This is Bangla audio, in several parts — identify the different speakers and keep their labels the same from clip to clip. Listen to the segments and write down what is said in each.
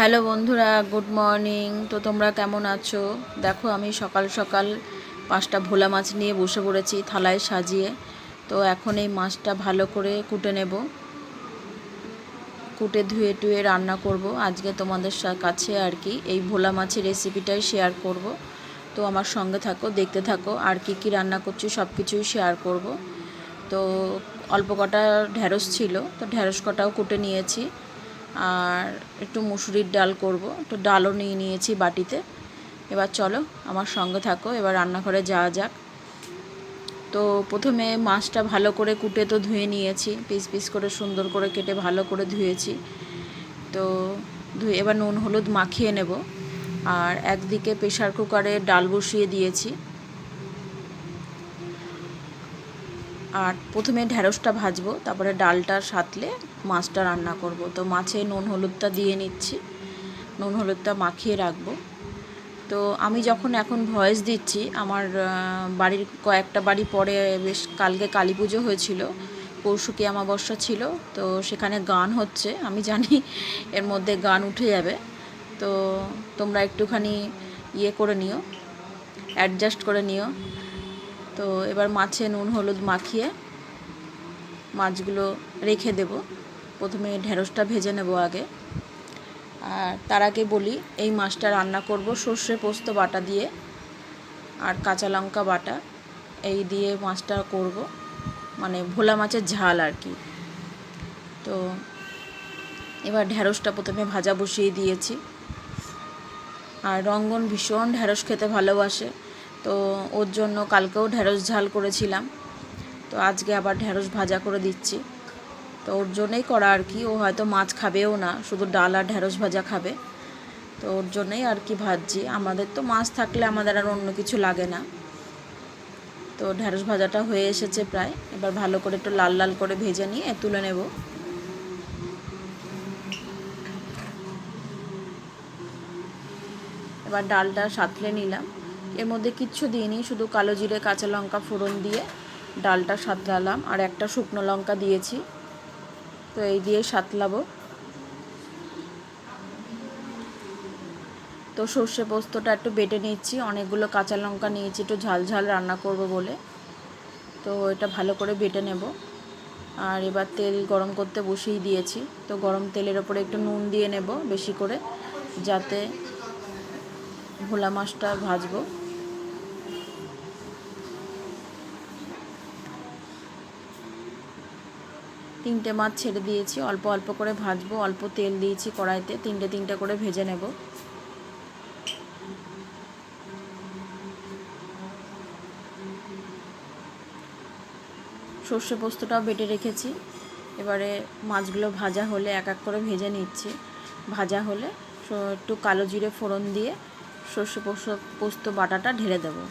Speaker 1: হ্যালো বন্ধুরা, গুড মর্নিং। তো তোমরা কেমন আছো? দেখো, আমি সকাল সকাল পাঁচটা ভোলা মাছ নিয়ে বসে পড়েছি থালায় সাজিয়ে। তো এখন এই মাছটা ভালো করে কুটে নেব। কুটে ধুয়ে টুয়ে রান্না করব। আজকে তোমাদের কাছে আর কি এই ভোলা মাছের রেসিপিটাই শেয়ার করব। তো আমার সঙ্গে থাকো, দেখতে থাকো, আর কি কি রান্না করছি সব কিছুই শেয়ার করব। তো অল্প কটা ঢ্যাঁড়স ছিল, তো ঢ্যাঁড়স কটাও কুটে নিয়েছি। আর একটু মুসুরির ডাল করব। একটু ডালও নিয়ে নিয়েছি বাটিতে। এবার চলো, আমার সঙ্গে থাকো, এবার রান্নাঘরে যাওয়া যাক। তো প্রথমে মাছটা ভালো করে কুটে তো ধুয়ে নিয়েছি, পিস পিস করে সুন্দর করে কেটে ভালো করে ধুয়েছি। তো ধুয়ে, এবার নুন হলুদ মাখিয়ে নেব। আর একদিকে প্রেশার কুকারে ডাল বসিয়ে দিয়েছি। আর প্রথমে ঢ্যাঁড়সটা ভাজবো, তারপরে ডালটা সাতলে মাছটা রান্না করব। তো মাছে নুন হলুদটা দিয়ে নিচ্ছি, নুন হলুদটা মাখিয়ে রাখব। তো আমি যখন এখন ভয়েস দিচ্ছি, আমার বাড়ির কয়েকটা বাড়ি পরে বেশ কালকে কালী পুজো হয়েছিল, পরশু কি অমাবস্যা ছিল, তো সেখানে গান হচ্ছে, আমি জানি এর মধ্যে গান উঠে যাবে। তো তোমরা একটুখানি ইয়ে করে নিও অ্যাডজাস্ট করে নিও। তো এবার মাছে নুন, হলুদ মাখিয়ে মাছগুলো রেখে দেব। প্রথমে ঢেঁড়সটা ভেজে নেব আগে। আর তার আগে বলি, এই মাছটা রান্না করব সর্ষে পোস্ত বাটা দিয়ে আর কাঁচা লঙ্কা বাটা। এই দিয়ে মাছটা করব মানে ভোলা মাছের ঝাল আর কি। তো এবার ঢেঁড়সটা প্রথমে ভাজা বসিয়ে দিয়েছি। আর রঙ্গন ভীষণ ঢ্যাঁড়স খেতে ভালোবাসে। তো ওর জন্য কালকেও ঢ্যাঁড়স ঝাল করেছিলাম। তো আজকে আবার ঢ্যাঁড়স ভাজা করে দিচ্ছি। তো ওর জন্যই করা আর কি, ও হয়তো মাছ খাবেও না, শুধু ডাল আর ঢ্যাঁড়স ভাজা খাবে। তো ওর জন্যই আর কি ভাজছি। আমাদের তো মাছ থাকলে আমাদের আর অন্য কিছু লাগে না। তো ঢ্যাঁড়স ভাজাটা হয়ে এসেছে প্রায়। এবার ভালো করে একটু লাল লাল করে ভেজে নিয়ে তুলে নেব। এবার ডালটা সাঁতলে নিলাম। এর মধ্যে কিচ্ছু দিইনি, শুধু কালো জিরে, কাঁচা লঙ্কা ফোড়ন দিয়ে ডালটা সাঁতলালাম, আর একটা শুকনো লঙ্কা দিয়েছি। তো এই দিয়ে সাঁতলাবো। তো সর্ষে পোস্তটা একটু বেটে নিচ্ছি, অনেকগুলো কাঁচা লঙ্কা নিয়েছি, একটু ঝাল ঝাল রান্না করব বলে। তো এটা ভালো করে বেটে নেব। আর এবার তেল গরম করতে বসিয়ে দিয়েছি। তো গরম তেলের ওপরে একটু নুন দিয়ে নেব বেশি করে, যাতে ভোলা মাছটা ভাজবো। তিনটে মাছ ছেড়ে দিয়েছি, অল্প অল্প করে ভাজবো, অল্প তেল দিয়েছি কড়াইতে, তিনটে তিনটে করে ভেজে নেব। সর্ষে পোস্তটাও বেটে রেখেছি। এবারে মাছগুলো ভাজা হলে এক এক করে ভেজে নিচ্ছি। ভাজা হলে একটু কালো জিরে ফোড়ন দিয়ে সর্ষে পোস্ত বাটাটা ঢেলে দেবো।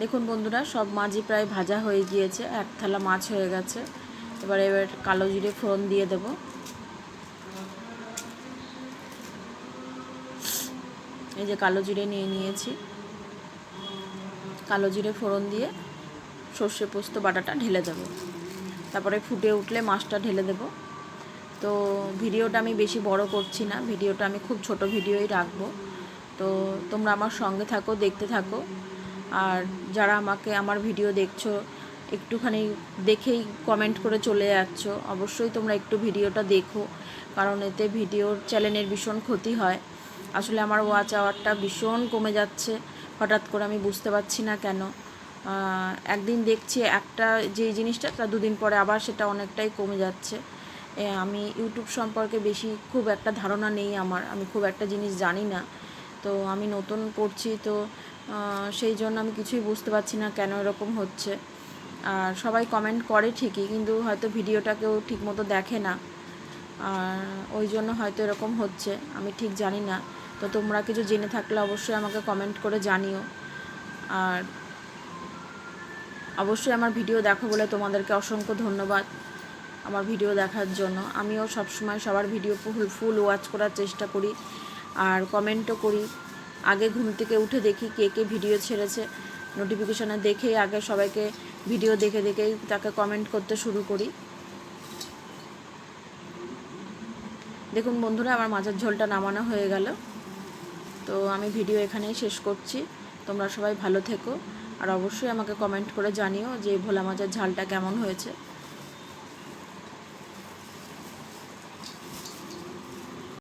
Speaker 1: দেখুন বন্ধুরা, সব মাছই প্রায় ভাজা হয়ে গিয়েছে, এক থালা মাছ হয়ে গেছে। এবার এবার কালো জিরে ফোড়ন দিয়ে দেব। এই যে কালো জিরে নিয়ে নিয়েছি। কালো জিরে ফোড়ন দিয়ে সর্ষে পোস্ত বাটাটা ঢেলে দেবো। তারপরে ফুটে উঠলে মাছটা ঢেলে দেবো। তো ভিডিওটা আমি বেশি বড় করছি না, ভিডিওটা আমি খুব ছোট ভিডিওই রাখব। তো তোমরা আমার সঙ্গে থাকো, দেখতে থাকো। আর যারা আমাকে, আমার ভিডিও দেখছ, একটুখানি দেখেই কমেন্ট করে চলে যাচ্ছ, অবশ্যই তোমরা একটু ভিডিওটা দেখো, কারণ এতে ভিডিওর চ্যানেলের ভীষণ ক্ষতি হয়। আসলে আমার ওয়াচ আওয়ারটা ভীষণ কমে যাচ্ছে, হঠাৎ করে আমি বুঝতে পারছি না কেন। একদিন দেখছি একটা যে জিনিসটা, তার দুদিন পরে আবার সেটা অনেকটাই কমে যাচ্ছে। আমি ইউটিউব সম্পর্কে বেশি খুব একটা ধারণা নেই আমার, আমি খুব একটা জিনিস জানি না। তো আমি নতুন করছি, তো সেই জন্য আমি কিছুই বুঝতে পারছি না কেন এরকম হচ্ছে। আর সবাই কমেন্ট করে ঠিকই, কিন্তু হয়তো ভিডিওটা কেউ ঠিকমতো দেখে না। আর ওই জন্য হয়তো এরকম হচ্ছে, আমি ঠিক জানি না। তো তোমরা কিছু জেনে থাকলে অবশ্যই আমাকে কমেন্ট করে জানিও। আর অবশ্যই আমার ভিডিও দেখো বলে তোমাদেরকে অসংখ্য ধন্যবাদ। আমার ভিডিও দেখার জন্য। আমিও সবসময় সবার ভিডিও ফুল ফুল ওয়াচ করার চেষ্টা করি আর কমেন্টও করি। আগে ঘুম থেকে উঠে দেখি কে কে ভিডিও ছেড়েছে। নোটিফিকেশানে দেখেই আগে সবাইকে ভিডিও দেখে দেখেই তাকে কমেন্ট করতে শুরু করি। দেখুন বন্ধুরা, আমার মাছের ঝোলটা নামানো হয়ে গেল। তো আমি ভিডিও এখানেই শেষ করছি। তোমরা সবাই ভালো থেকো। আর অবশ্যই আমাকে কমেন্ট করে জানিও যে ভোলা মাছের ঝালটা কেমন হয়েছে।